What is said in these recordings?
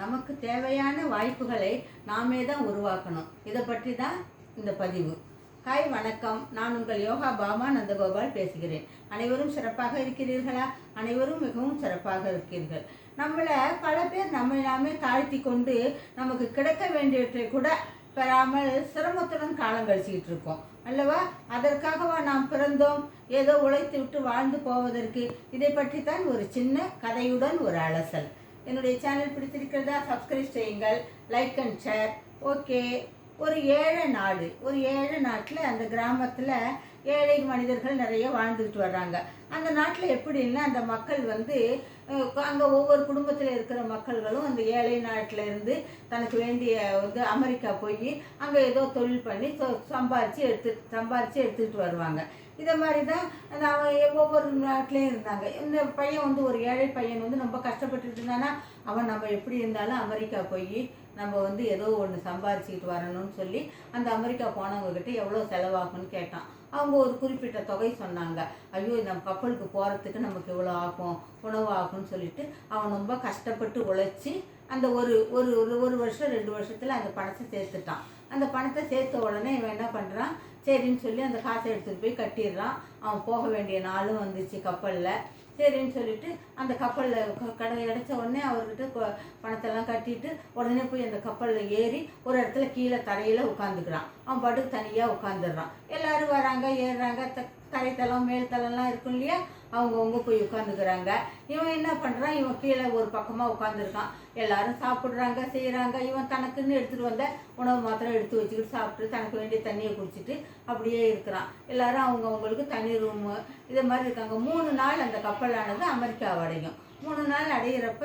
நமக்கு தேவையான வாய்ப்புகளை நாமே தான் உருவாக்கணும். இதை பற்றி தான் இந்த பதிவு. ஹாய் வணக்கம். நான் உங்கள் யோகா பாமா நந்தகோபால் பேசுகிறேன். அனைவரும் சிறப்பாக இருக்கிறீர்களா? அனைவரும் மிகவும் சிறப்பாக இருக்கிறீர்கள். நம்மளை பல பேர் நம்மை நாமே தாழ்த்தி கொண்டு நமக்கு கிடைக்க வேண்டியவற்றை கூட பெறாமல் சிரமத்துடன் காலம் கழிச்சிக்கிட்டு இருக்கோம். அல்லவா? அதற்காகவா நாம் பிறந்தோம்? ஏதோ உழைத்து விட்டு வாழ்ந்து போவதற்கு இதை பற்றி தான் ஒரு சின்ன கதையுடன் ஒரு அலசல். என்னுடைய சேனல் பிடித்திருக்கிறதா சப்ஸ்கிரைப் செய்யுங்கள் லைக் அண்ட் ஷேர் ஓகே ஒரு ஏழை நாடு ஒரு ஏழை நாட்டில் அந்த கிராமத்தில் ஏழை மனிதர்கள் நிறைய வாழ்ந்துக்கிட்டு வர்றாங்க. அந்த நாட்டில் எப்படின்னா அந்த மக்கள் வந்து அங்கே ஒவ்வொரு குடும்பத்தில் இருக்கிற மக்கள்களும் அந்த ஏழை நாட்டில் இருந்து தனக்கு வேண்டிய வந்து அமெரிக்கா போய் அங்கே ஏதோ தொழில் பண்ணி சம்பாரித்து எடுத்து சம்பாரித்து எடுத்துக்கிட்டு வருவாங்க. இதை மாதிரி தான் அந்த அவன் ஒவ்வொரு நாட்டிலையும் இருந்தாங்க. இந்த பையன் வந்து ஒரு ஏழை பையன் வந்து ரொம்ப கஷ்டப்பட்டுட்டு இருந்தானா அவன் நம்ம எப்படி இருந்தாலும் அமெரிக்கா போய் நம்ம வந்து ஏதோ ஒன்று சம்பாரிச்சிக்கிட்டு வரணும்னு சொல்லி அந்த அமெரிக்கா போனவங்கக்கிட்ட எவ்வளோ செலவாகும்னு கேட்டான். அவங்க ஒரு குறிப்பிட்ட தொகை சொன்னாங்க. ஐயோ நம்ம கப்பலுக்கு போகிறதுக்கு நமக்கு இவ்வளோ ஆகும் உணவு ஆகும்னு சொல்லிட்டு அவன் ரொம்ப கஷ்டப்பட்டு உழைச்சி அந்த ஒரு ஒரு ஒரு ஒரு வருஷம் ரெண்டு வருஷத்தில் அந்த பணத்தை சேர்த்துட்டான். அந்த பணத்தை சேர்த்த உடனே இவன் என்ன பண்ணுறான் சரின்னு சொல்லி அந்த காசை எடுத்துகிட்டு போய் கட்டிடுறான். அவன் போக வேண்டிய நாளும் வந்துச்சு கப்பலில். சரின்னு சொல்லிட்டு அந்த கப்பலில் கடை இடைச்ச உடனே அவர்கிட்ட பணத்தெல்லாம் கட்டிட்டு உடனே போய் அந்த கப்பலில் ஏறி ஒரு இடத்துல கீழே தரையில் உட்காந்துக்கிறான் அவன் பாட்டுக்கு தனியாக உட்காந்துடுறான் எல்லோரும் வராங்க ஏறுறாங்க த தரைத்தளம் மேல் தளம்லாம் இருக்கும் இல்லையா? அவங்கவுங்க போய் உட்காந்துக்கிறாங்க. இவன் என்ன பண்ணுறான் இவன் கீழே ஒரு பக்கமாக உட்காந்துருக்கான். எல்லாரும் சாப்பிட்றாங்க செய்கிறாங்க இவன் தனக்குன்னு எடுத்துகிட்டு வந்த உணவு மாத்திரம் எடுத்து வச்சுக்கிட்டு சாப்பிட்டு தனக்கு வேண்டிய தண்ணியை குடிச்சிட்டு அப்படியே இருக்கிறான். எல்லாரும் அவங்கவுங்களுக்கு தனி ரூமு இதை மாதிரி இருக்காங்க. மூணு நாள் அந்த கப்பலானது அமெரிக்காவை அடையும். மூணு நாள் அடையிறப்ப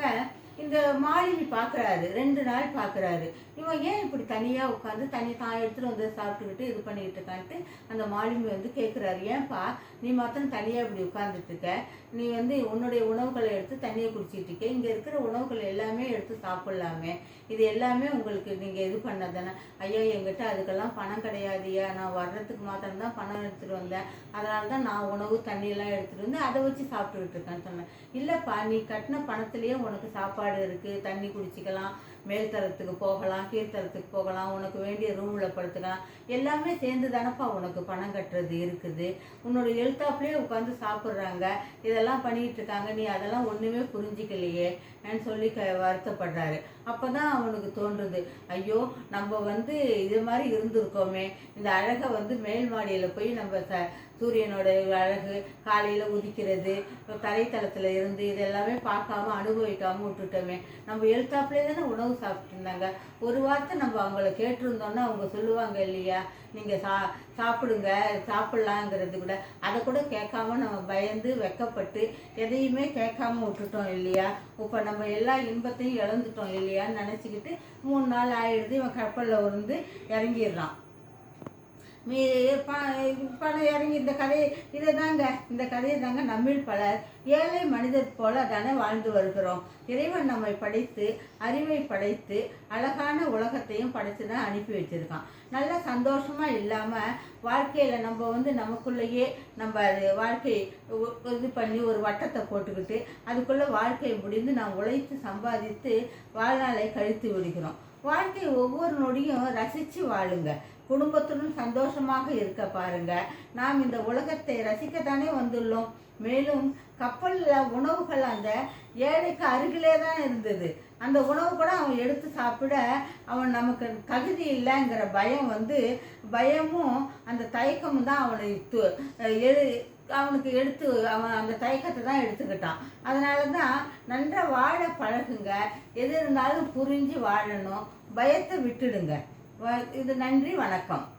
இந்த மாலினி பார்க்குறாரு ரெண்டு நாள் பார்க்குறாரு இவன் ஏன் இப்படி தனியாக உட்காந்து தனி தான் எடுத்துகிட்டு வந்து சாப்பிட்டுக்கிட்டு இது பண்ணிக்கிட்டு இருக்கான்ட்டு அந்த மாலினி வந்து கேட்குறாரு ஏன்பா நீ மாத்திரம் தனியாக இப்படி உட்காந்துட்டு இருக்க? நீ வந்து உன்னுடைய உணவுகளை எடுத்து தண்ணியை குடிச்சிட்டு இருக்க. இங்கே இருக்கிற உணவுகள் எல்லாமே எடுத்து சாப்பிட்லாமே. இது எல்லாமே உங்களுக்கு நீங்கள் இது பண்ணதானே? ஐயோ என்கிட்ட அதுக்கெல்லாம் பணம் கிடையாதுயா நான் வர்றதுக்கு மாத்திரம்தான் பணம் எடுத்துகிட்டு வந்தேன். அதனால தான் நான் உணவு தண்ணியெல்லாம் எடுத்துகிட்டு வந்து அதை வச்சு சாப்பிட்டுக்கிட்டு இருக்கேன்னு சொன்னேன். இல்லைப்பா நீ கட்டின பணத்துலேயே உனக்கு சாப்பாடு இருக்குது தண்ணி குடிச்சிக்கலாம் மேல்தரத்துக்கு போகலாம் கீழ்த்தரத்துக்கு போகலாம் உனக்கு வேண்டிய ரூமில் படுத்துக்கலாம். எல்லாமே சேர்ந்து தானப்பா உனக்கு பணம் கட்டுறது இருக்குது. உன்னோட எழுத்தாப்புலேயே உட்காந்து சாப்பிட்றாங்க. இதெல்லாம் பண்ணிகிட்டு இருக்காங்க நீ அதெல்லாம் ஒன்றுமே புரிஞ்சிக்கலையே. ன்னு சொல்லி க வருத்தப்படுறாரு. அப்போ தான் அவனுக்கு தோன்றுது. ஐயோ நம்ம வந்து இது மாதிரி இருந்திருக்கோமே. இந்த அழகை வந்து மேல் மாடியில் போய் நம்ம ச சூரியனோட அழகு காலையில் உதிக்கிறது தரைத்தளத்தில் இருந்து இதெல்லாமே பார்க்காம அனுபவிக்காமல் விட்டுட்டு விட்டுட்டோமே நம்ம எழுத்தாப்புலேயே தானே உணவு சாப்பிட்டு இருந்தாங்க ஒரு வார்த்தை நம்ம அவங்கள கேட்டிருந்தோன்னா அவங்க சொல்லுவாங்க இல்லையா? நீங்கள் சா சாப்பிடுங்க சாப்பிட்லாங்கிறது கூட. அதை கூட கேட்காம நம்ம பயந்து வெக்கப்பட்டு எதையுமே கேட்காம விட்டுட்டோம் இல்லையா? இப்போ நம்ம எல்லா இன்பத்தையும் இழந்துட்டோம் இல்லையான்னு நினச்சிக்கிட்டு மூணு நாள் ஆயிடுது. இவன் கப்பலில் வந்து இறங்கிடுறான். மீ பணம் இறங்கி இந்த கதை இதை தாங்க இந்த கதையை தாங்க நம்மில் பலர் ஏழை மனிதர் போல தானே வாழ்ந்து வருகிறோம். இறைவன் நம்மை படைத்து அறிவை படைத்து அழகான உலகத்தையும் படைத்து தான் அனுப்பி வச்சுருக்கான். நல்ல சந்தோஷமாக இல்லாமல் வாழ்க்கையில் நம்ம வந்து நமக்குள்ளேயே நம்ம அது வாழ்க்கை இது பண்ணி ஒரு வட்டத்தை போட்டுக்கிட்டு அதுக்குள்ளே வாழ்க்கை முடிந்து நாம் உழைத்து சம்பாதித்து வாழ்நாளை கழித்து விடுகிறோம். வாழ்க்கை ஒவ்வொரு நொடியும் ரசித்து வாழுங்க. குடும்பத்துடன் சந்தோஷமாக இருக்க பாருங்க. நாம் இந்த உலகத்தை ரசிக்கத்தானே வந்துள்ளோம். மேலும் கப்பலில் உணவுகள் அந்த ஏழைக்கு அருகிலே தான் இருந்தது. அந்த உணவு கூட அவன் எடுத்து சாப்பிட அவன் நமக்கு தகுதி இல்லைங்கிற பயம் வந்து பயமும் அந்த தயக்கமும் தான் அவனை எழு அவனுக்கு எடுத்து அவன் அந்த தயக்கத்தை தான் எடுத்துக்கிட்டான். அதனால தான் நன்றாக வாழ பழகுங்க. எது இருந்தாலும் புரிஞ்சு வாழணும். பயத்தை விட்டுடுங்க. வ- இது நன்றி வணக்கம்.